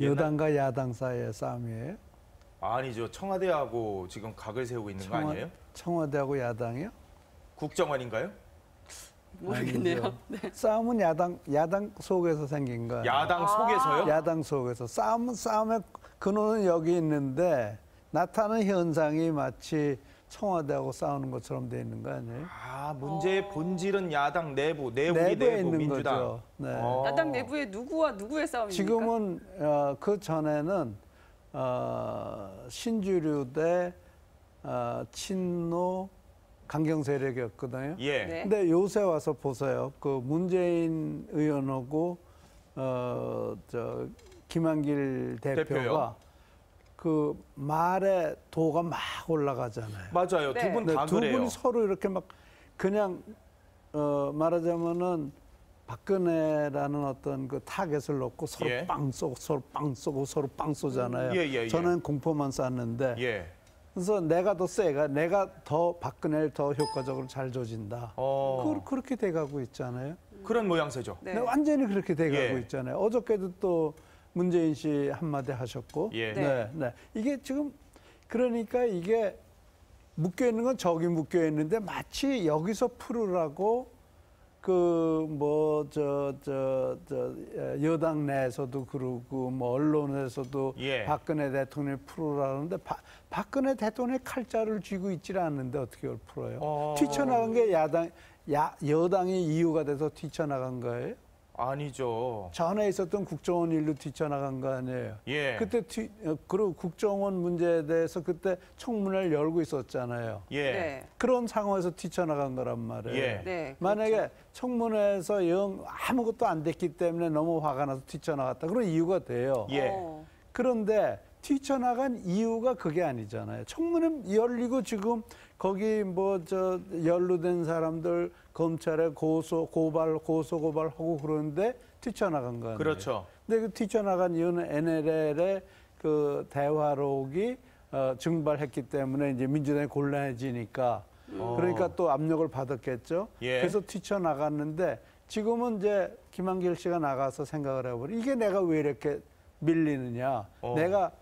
여당과 야당 사이의 싸움이에요? 아니죠. 청와대하고 지금 각을 세우고 있는 거 청와- 아니에요? 청와대하고 야당이요? 국정원인가요? 모르겠네요. 아니죠. 싸움은 야당 야당 속에서 생긴 거예요. 야당 속에서요? 야당 속에서 싸움은 싸움의 근원은 여기 있는데 나타나는 현상이 마치 청와대하고 싸우는 것처럼 돼 있는 거 아니에요? 아, 문제의 본질은 야당 내부, 내부이 내부에 내부 있는 민주당. 거죠. 네. 어. 야당 내부에 누구와 누구의 싸움입니까? 지금은 어, 그 전에는 어, 신주류 대 어, 친노 강경 세력이었거든요. 예. 네. 근데 요새 와서 보세요. 그 문재인 의원하고 어 저 김한길 대표가 대표요? 그 말의 도가 막 올라가잖아요. 맞아요. 네. 두분 근데 다두 그래요. 분이 서로 이렇게 막 그냥 어 말하자면은 박근혜라는 어떤 그 타겟을 놓고 서로 예. 빵 쏘고 서로 빵 쏘고 서로 빵 쏘잖아요. 예, 예, 예. 저는 공포만 쐈는데 예. 그래서 내가 더 세가 내가 더 박근혜를 더 효과적으로 잘 조진다. 어. 그, 그렇게 돼가고 있잖아요. 그런 모양새죠. 네. 근데 완전히 그렇게 돼가고 예. 있잖아요. 어저께도 또 문재인 씨 한마디 하셨고, 예. 네, 네. 이게 지금 그러니까 이게 묶여 있는 건 저기 묶여 있는데 마치 여기서 풀으라고 그 뭐 저 저 저 여당 내에서도 그러고 뭐 언론에서도 예. 박근혜 대통령이 풀으라는데 바- 박근혜 대통령이 칼자를 쥐고 있질 않는데 어떻게 그걸 풀어요? 어. 뛰쳐나간 게 야당 야 여당이 이유가 돼서 뛰쳐나간 거예요? 아니죠. 전에 있었던 국정원 일로 뛰쳐나간 거 아니에요? 예. 그때 튀, 어, 그리고 국정원 문제에 대해서 그때 청문회를 열고 있었잖아요. 예. 네. 그런 상황에서 뛰쳐나간 거란 말이에요. 예. 네. 만약에 청문회에서 영 아무것도 안 됐기 때문에 너무 화가 나서 뛰쳐나갔다. 그런 이유가 돼요. 예. 어. 그런데 뛰쳐나간 이유가 그게 아니잖아요. 청문회 열리고 지금 거기 뭐 저 연루된 사람들 검찰에 고소 고발 고소 고발하고 그러는데 뛰쳐나간 거 아니에요. 그렇죠. 근데 그 뛰쳐나간 이유는 NLL의 그 대화록이 어, 증발했기 때문에 이제 민주당이 곤란해지니까 그러니까 또 압력을 받았겠죠. 예. 그래서 뛰쳐나갔는데 지금은 이제 김한길 씨가 나가서 생각을 해보니 이게 내가 왜 이렇게 밀리느냐. 어. 내가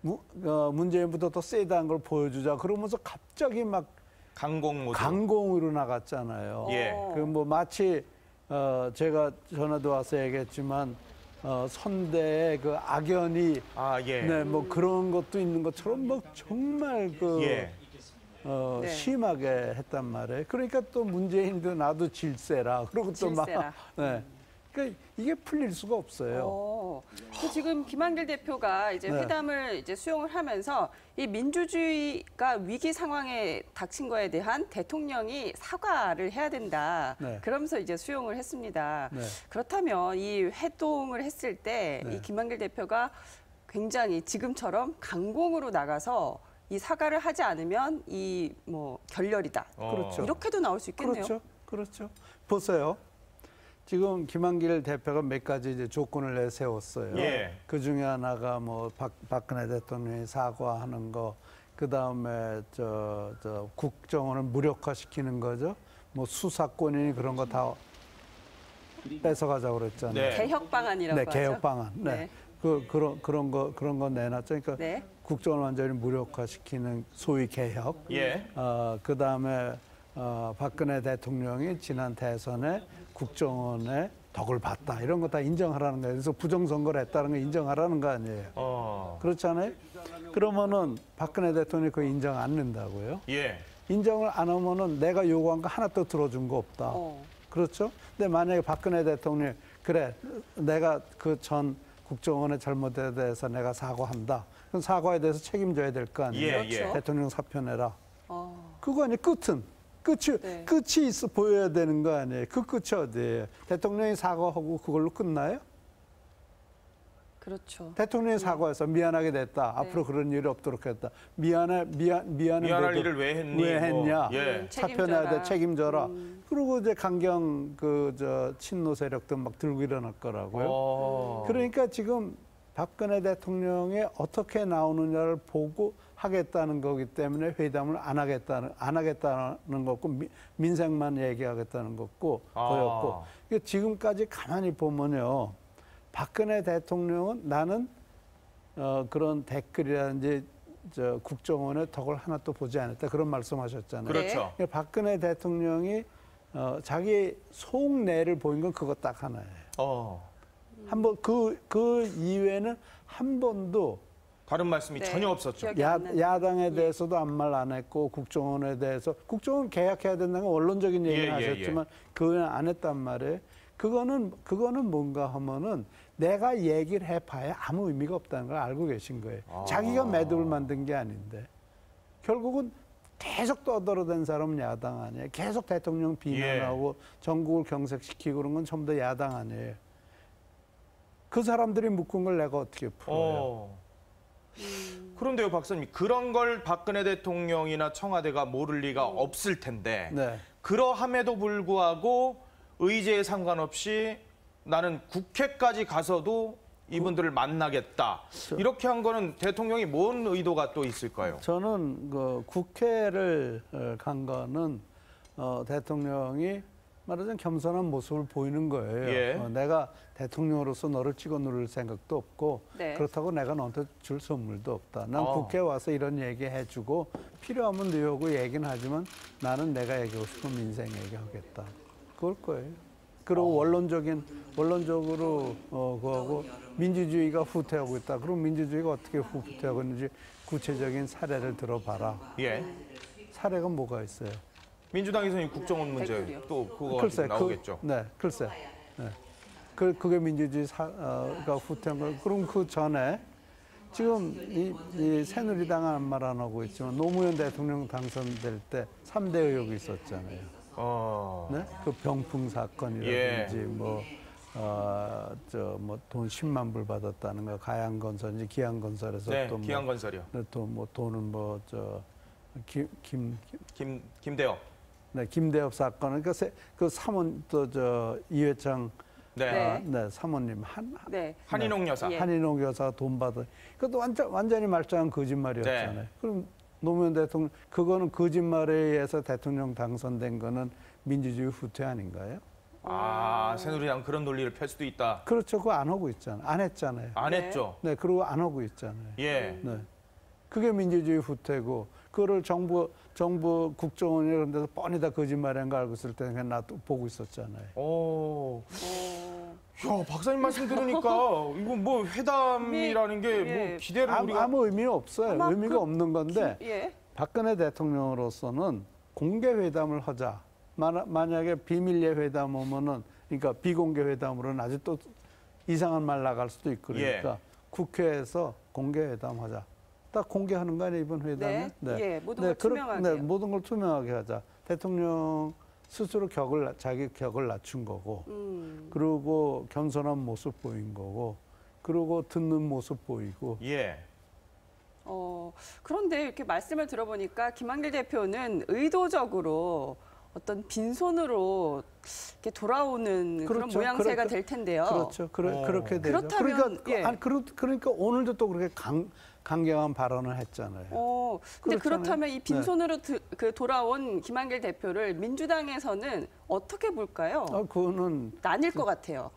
무, 어, 문재인보다 더 세다는 걸 보여주자. 그러면서 갑자기 막 강공 모드. 강공으로 나갔잖아요. 예. 어. 그뭐 마치 어 제가 전에도 와서 얘기했지만 어 선대의 그 악연이 아, 예. 네 뭐 그런 것도 있는 것처럼 뭐 정말 그 예. 어, 네. 심하게 했단 말이에요. 그러니까 또 문재인도 나도 질세라. 그러고 또막 질세라. 네. 그러니까 이게 풀릴 수가 없어요. 어. 그 지금 김한길 대표가 이제 네. 회담을 이제 수용을 하면서 이 민주주의가 위기 상황에 닥친 거에 대한 대통령이 사과를 해야 된다. 네. 그러면서 이제 수용을 했습니다. 네. 그렇다면 이 회동을 했을 때이 네. 김한길 대표가 굉장히 지금처럼 강공으로 나가서 이 사과를 하지 않으면 이 뭐 결렬이다. 어. 그렇죠. 이렇게도 나올 수 있겠네요. 그렇죠. 그렇죠. 보세요. 지금 김한길 대표가 몇 가지 이제 조건을 내세웠어요. 예. 그 중에 하나가 뭐 박, 박근혜 대통령이 사과하는 거, 그 다음에 저, 저 국정원을 무력화시키는 거죠. 뭐 수사권이니 그런 거 다 뺏어가자고 그랬잖아요. 네. 개혁 방안이라고 네, 하죠. 개혁 방안. 네. 네. 그 그런 그런 거 그런 거 내놨죠. 그러니까 네. 국정을 완전히 무력화시키는 소위 개혁. 예. 어, 그 다음에 어, 박근혜 대통령이 지난 대선에 국정원의 덕을 봤다. 이런 거 다 인정하라는 거예요. 그래서 부정선거를 했다는 거 인정하라는 거 아니에요. 어. 그렇잖아요? 그러면은 박근혜 대통령이 그거 인정 안 는다고요? 예. 인정을 안 하면은 내가 요구한 거 하나 또 들어준 거 없다. 어. 그렇죠? 근데 만약에 박근혜 대통령이 그래 내가 그 전 국정원의 잘못에 대해서 내가 사과한다. 그럼 사과에 대해서 책임져야 될 거 아니에요? 예, 그렇죠. 예. 대통령 사표 내라. 어. 그거 아니 끝은 끝이 네. 끝이 있어 보여야 되는 거 아니에요? 그 끝이 어디예요? 대통령이 사과하고 그걸로 끝나요? 그렇죠. 대통령이 사과해서 미안하게 됐다. 네. 앞으로 그런 일이 없도록 했다. 미안해 미안 미안해 미안할 일을 왜 했니? 왜 했냐? 뭐, 예. 음, 사표 내야 돼 책임져라. 음. 그리고 이제 강경 그 저 친노 세력도 막 들고 일어날 거라고요. 어. 그러니까 지금 박근혜 대통령이 어떻게 나오느냐를 보고 하겠다는 거기 때문에 회담을 안 하겠다는 안 하겠다는 거고 미- 민생만 얘기하겠다는 거고 아. 거였고 그러니까 지금까지 가만히 보면요 박근혜 대통령은 나는 어, 그런 댓글이라든지 저 국정원의 덕을 하나 또 보지 않았다 그런 말씀하셨잖아요. 그렇죠. 그러니까 박근혜 대통령이 어, 자기 속내를 보인 건 그거 딱 하나예요. 어. 한번 그 그 이외에는 한 번도 다른 말씀이 네. 전혀 없었죠. 야. 야당에 대해서도 아무 말 안 했고 국정원에 대해서 국정원 개혁해야 된다는 건 원론적인 얘기는 예, 예, 하셨지만 그거는 안 했단 말이에요. 그거는 그거는 뭔가 하면은 내가 얘기를 해봐야 아무 의미가 없다는 걸 알고 계신 거예요. 아. 자기가 매듭을 만든 게 아닌데 결국은 계속 떠들어댄 사람은 야당 아니에요. 계속 대통령 비난하고 예. 전국을 경색시키고 그런 건 전부 다 야당 아니에요. 그 사람들이 묶은 걸 내가 어떻게 풀어요? 어. 그런데요, 박사님 그런 걸 박근혜 대통령이나 청와대가 모를 리가 없을 텐데 네. 그러함에도 불구하고 의제에 상관없이 나는 국회까지 가서도 이분들을 만나겠다. 이렇게 한 거는 대통령이 뭔 의도가 또 있을까요? 저는 그 국회를 어, 간 거는 어, 대통령이 말하자면 겸손한 모습을 보이는 거예요. 예. 어, 내가 대통령으로서 너를 찍어 누를 생각도 없고 네. 그렇다고 내가 너한테 줄 선물도 없다. 난 어. 국회 와서 이런 얘기 해주고 필요하면 너하고 얘기는 하지만 나는 내가 얘기하고 싶은 민생 얘기하겠다. 그럴 거예요. 그리고 원론적인 원론적으로 어 그거하고 민주주의가 후퇴하고 있다. 그럼 민주주의가 어떻게 후퇴하고 있는지 구체적인 사례를 들어봐라. 예. 사례가 뭐가 있어요? 민주당에서는 이 국정원 문제 댓글이요. 또 그거 글쎄, 가지고 나오겠죠. 그, 네, 글쎄. 네. 그 그게 민주주의 사가 후퇴한 거. 그럼 그 전에 지금 이, 이 새누리당은 말 안 하고 있지만 노무현 대통령 당선될 때 삼대 의혹이 있었잖아요. 어. 네? 그 병풍 사건이라든지 예. 뭐, 어, 저, 뭐, 돈 10만 불 받았다는 거, 가양 건설인지 기양 건설에서 네, 또 뭐, 기왕건설이요. 또 뭐, 돈은 뭐, 저, 김, 김, 김- 김 김대엽. 네, 김대엽 사건. 그러니까 세- 그 사모님, 또 저, 이회창, 네. 네. 아, 네, 사모님, 한, 네. 한인홍 여사. 예. 한인홍 여사가 돈 받아. 그것도 완전, 완전히 말짱한 거짓말이었잖아요. 네. 그럼 노무현 대통령, 그거는 거짓말에 의해서 대통령 당선된 거는 민주주의 후퇴 아닌가요? 아, 새누리당 그런 논리를 펼 수도 있다. 그렇죠. 그거 안 하고 있잖아요. 안 했잖아요. 안 네. 했죠. 네, 그리고 안 하고 있잖아요. 예. 네. 그게 민주주의 후퇴고, 그거를 정부, 정부 국정원 이런 데서 뻔히 다 거짓말한 거 알고 있을 때 그냥 나도 보고 있었잖아요. 오. 어, 야, 박사님 말씀 들으니까 이거 뭐 회담이라는 게뭐 예. 기대를 아무, 우리가 아무 의미 없어요. 의미가 그- 없는 건데, 예. 박근혜 대통령으로서는 공개 회담을 하자. 만- 만약에 비밀리에 회담 오면은 그러니까 비공개 회담으로는 또 이상한 말 나갈 수도 있고 그러니까 예. 국회에서 공개 회담하자. 딱 공개하는 거 아니에요 이번 회담은? 네. 예, 모든 걸 그렇- 투명하게. 네, 모든 걸 투명하게 하자. 대통령 스스로 격을 낮- 자기 격을 낮춘 거고, 음. 그리고 겸손한 모습 보인 거고, 그리고 듣는 모습 보이고, 예. 어, 그런데 이렇게 말씀을 들어보니까 김한길 대표는 의도적으로 어떤 빈손으로 이렇게 돌아오는 그런 그렇죠. 모양새가 그렇- 될 텐데요. 그렇죠. 그래, 어. 그렇게 되죠. 그렇다면, 그러니까, 예. 아니, 그러, 그러니까 오늘도 또 그렇게 강, 강경한 발언을 했잖아요. 어, 근데 그렇잖아요. 그렇다면이 네. 빈손으로 드- 그 돌아온 김한길 대표를 민주당에서는 어떻게 볼까요? 아, 그거는, 나뉠 것 같아요.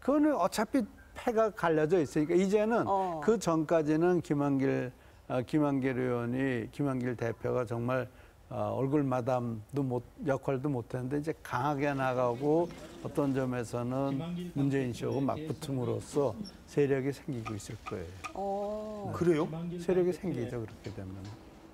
그거는 어차피 패가 갈려져 있으니까 이제는 어. 그 전까지는 김한길, 아, 김한길 의원이, 김한길 대표가 정말 어, 얼굴 마담도 못, 역할도 못했는데 이제 강하게 나가고 어떤 점에서는 문재인 씨하고 맞붙음으로써 세력이 생기고 있을 거예요. 어, 그래요? 세력이 생기죠 그렇게 되면.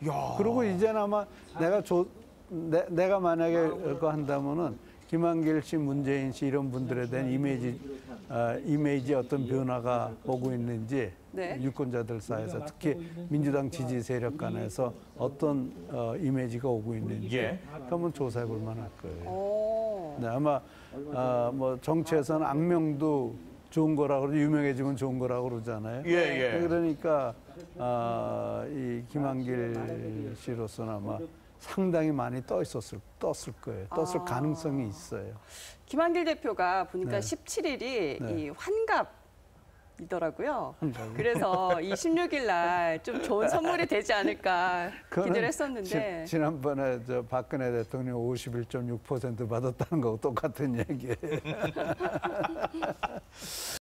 야. 그리고 이제는 아마 내가 조, 내, 내가 만약에 그거 한다면은 김한길 씨, 문재인 씨 이런 분들에 대한 이미지, 어, 이미지 어떤 변화가 오고 있는지 네. 유권자들 사이에서 특히 민주당 지지 세력 간에서 어떤 어, 이미지가 오고 있는지 예. 한번 조사해 볼 만할 거예요. 어, 네, 아마 어, 뭐 정치에서는 악명도 좋은 거라고 그러죠. 유명해지면 좋은 거라고 그러잖아요. 예, 예. 그러니까 아, 이 김한길 씨로서는 아마 상당히 많이 떠 있었을 떴을 거예요. 떴을 아. 가능성이 있어요. 김한길 대표가 보니까 네. 17일이 네. 이 환갑 이더라고요. 그래서 이 16일 날 좀 좋은 선물이 되지 않을까 기대를 했었는데 지, 난번에저 박근혜 대통령 51.6% 받았다는 거하고 똑같은 얘기예요.